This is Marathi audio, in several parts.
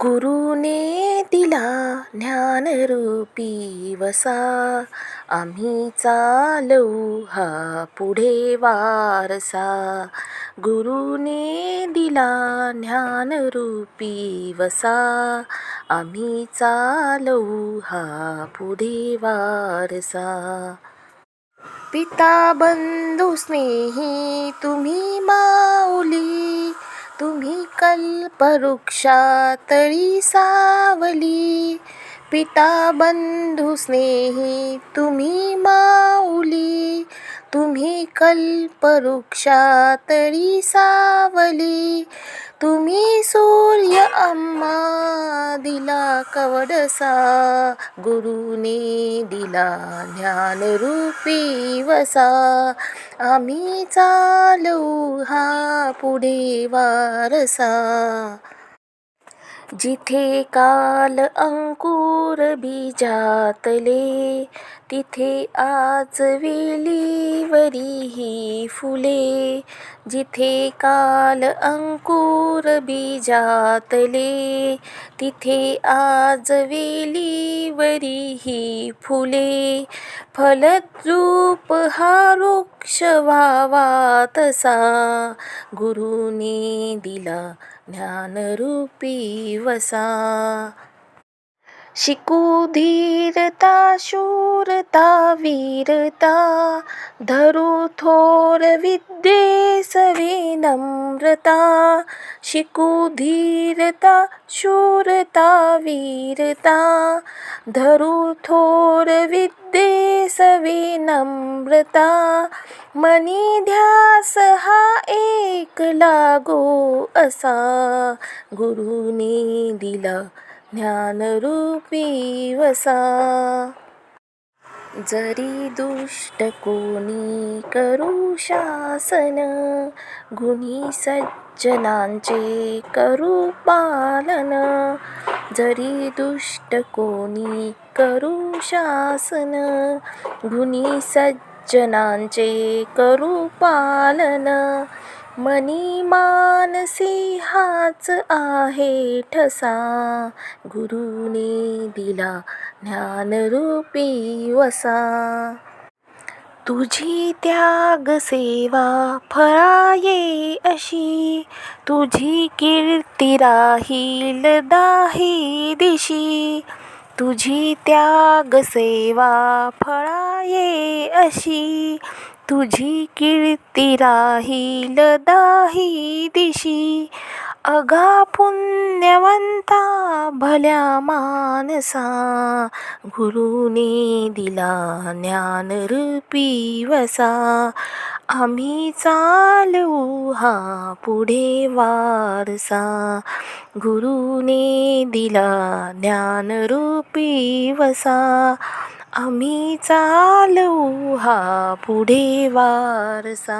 गुरुने दिला ज्ञानरूपी वसा. आम्ही चालवू हा पुढे वारसा. गुरुने दिला ज्ञानरूपी वसा. आम्ही चालवू हा पुढे वारसा. पिता बंधू स्नेही तुम्ही माऊली. कल्पवृक्षातळी सावली. पिता बंधू स्नेही तुम्ही माऊली. तुम्ही कल्पवृक्षातळी सावली. तुम्ही सूर्य अम्मा दिला कवडसा गुरुने दिला ज्ञानरूपी वसा. आम्ही चालू हा पुढे वारसा. जिथे काल अंकुर बीजातले तिथे आज वेलीवरी ही फुले. जिथे काल अंकुर बीजातले तिथे आज वेलीवरी ही फुले. फलद्रूप हा वृक्ष व्हावा तसा गुरुने दिला ज्ञानरूपी वसा। शिकू धीरता शूरता वीरता धरू थोर विद्येस विनम्रता. शिकू धीरता शूरता वीरता धरू थोर विद्येस विनम्रता. मनी ध्यास हा एक लागो असा गुरुने दिला. ज्ञानरूपी वसा। जरी दुष्ट कोणी करू शासन गुणी सज्जनांचे करू पालन. जरी दुष्ट कोणी करू शासन गुणी सज्जनांचे करू पालन. मनी मानसी आहे ठसा. गुरुने दिला ज्ञानरूपी वसा. तुझी त्याग सेवा फळाये अशी. तुझी कीर्ती राहील दाही दिशी. तुझी त्याग सेवा फळाये अशी. तुझी कीर्ती राहील दाही दिशी. अगा पुण्यवंता भल्या मानसा. गुरुने दिला ज्ञानरूपी वसा. आम्ही चालू हा पुढे वारसा. गुरुने दिला ज्ञानरूपी वसा. आम्ही चालू हा पुढे वारसा.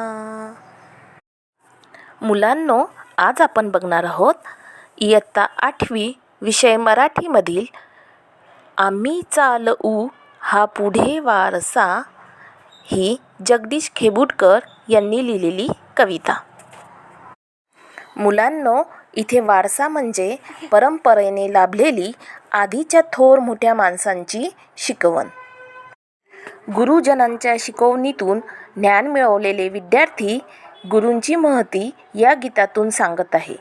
मुलांनो आज आपण बघणार आहोत इयत्ता आठवी विषय मराठीमधील आम्ही चालऊ हा पुढे वारसा ही जगदीश खेबुडकर यांनी लिहिलेली कविता. मुलांनो इथे वारसा म्हणजे परंपरेने लाभलेली आधीच्या थोर मोठ्या माणसांची शिकवण. गुरुजनांच्या शिकवणीतून ज्ञान मिळवलेले विद्यार्थी गुरूंची महती या गीतातून सांगत आहे.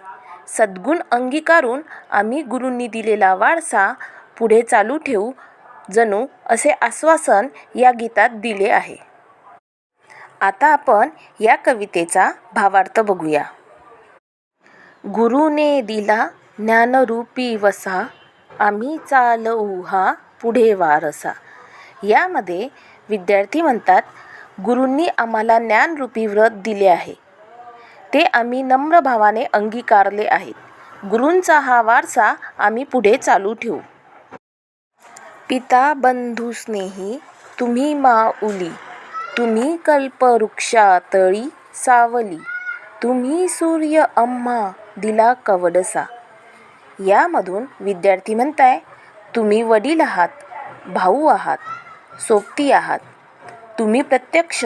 सद्गुण अंगीकारून आम्ही गुरूंनी दिलेला वारसा पुढे चालू ठेवू जणू असे आश्वासन या गीतात दिले आहे. आता आपण या कवितेचा भावार्थ बघूया. गुरुने दिला ज्ञानरूपी वसा आम्ही चालवू हा पुढे वारसा. यामध्ये विद्यार्थी म्हणतात गुरूंनी आम्हाला ज्ञानरूपी व्रत दिले आहे. ते आम्ही नम्र भावाने अंगीकारले आहेत. गुरूंचा हा वारसा आम्ही पुढे चालू ठेवू. पिता बंधू स्नेही तुम्ही माऊली तुम्ही कल्पवृक्षातळी सावली. तुम्ही सूर्य अम्मा दिला कवडसा. यामधून विद्यार्थी म्हणताय तुम्ही वडील आहात भाऊ आहात. सोबती आहात. तुम्ही प्रत्यक्ष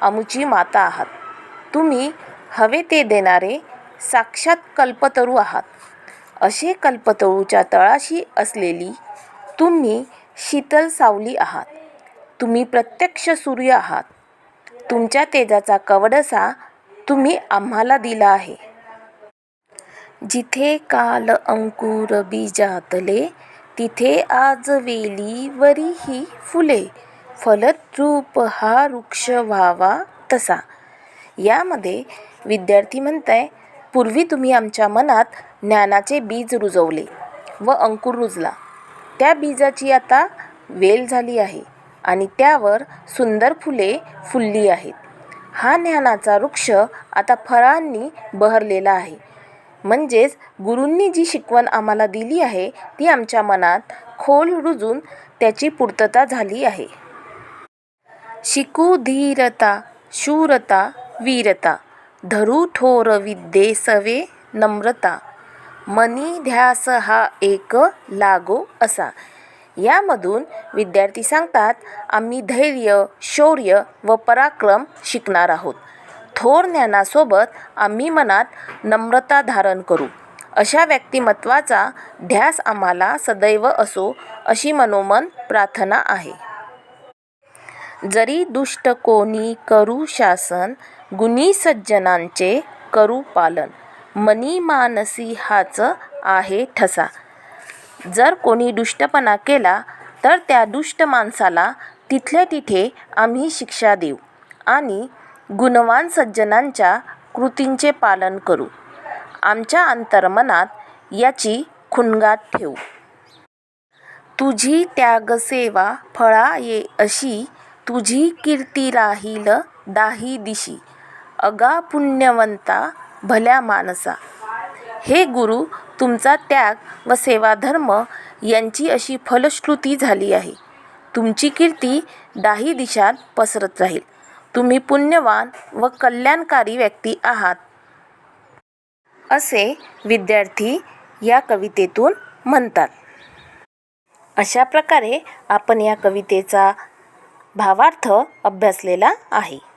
अमुची माता आहात. तुम्ही हवे ते देणारे साक्षात कल्पतरू आहात. असे कल्पतरूच्या तळाशी असलेली तुम्ही शीतल सावली आहात. तुम्ही प्रत्यक्ष सूर्य आहात. तुमच्या तेजाचा कवडसा तुम्ही आम्हाला दिला आहे. जिथे काल अंकुर बीजातले तिथे आज वेलीवरी ही फुले फलद्रूप हा वृक्ष व्हावा तसा. यामध्ये विद्यार्थी म्हणताय पूर्वी तुम्ही आमच्या मनात ज्ञानाचे बीज रुजवले व अंकुर रुजला. त्या बीजाची आता वेल झाली आहे आणि त्यावर सुंदर फुले फुलली आहेत. हा ज्ञानाचा वृक्ष आता फळांनी बहरलेला आहे. म्हणजेच गुरूंनी जी शिकवण आम्हाला दिली आहे ती आमच्या मनात खोल रुजून त्याची पूर्तता झाली आहे. शिकू धीरता शूरता वीरता धरू ठोर विद्ये सवे नम्रता मनी ध्यास हा एक लागो असा. यामधून विद्यार्थी सांगतात आम्ही धैर्य शौर्य व पराक्रम शिकणार आहोत. थोर ज्ञानासोबत आम्ही मनात नम्रता धारण करू. अशा व्यक्तिमत्वाचा ध्यास आम्हाला सदैव असो अशी मनोमन प्रार्थना आहे. जरी दुष्ट कोणी करू शासन गुणी सज्जनांचे करू पालन. मनी मानसी हाच आहे ठसा. जर कोणी दुष्टपणा केला तर त्या दुष्ट माणसाला तिथल्या तिथे आम्ही शिक्षा देऊ. आणि गुणवान सज्जनांच्या कृतींचे पालन करू. आमच्या अंतर्मनात याची खुणगाट ठेवू. तुझी त्यागसेवा फळा ये अशी तुझी कीर्ती राहील दाही दिशी. अगा पुण्यवंता भल्या मानसा. हे गुरु तुमचा त्याग व सेवाधर्म यांची अशी फलश्रुती झाली आहे. तुमची कीर्ती दाही दिशात पसरत राहील. तुम्ही पुण्यवान व कल्याणकारी व्यक्ती आहात. असे विद्यार्थी या कवितेतून म्हणतात. अशा प्रकारे आपण या कवितेचा भावार्थ अभ्यासलेला आहे.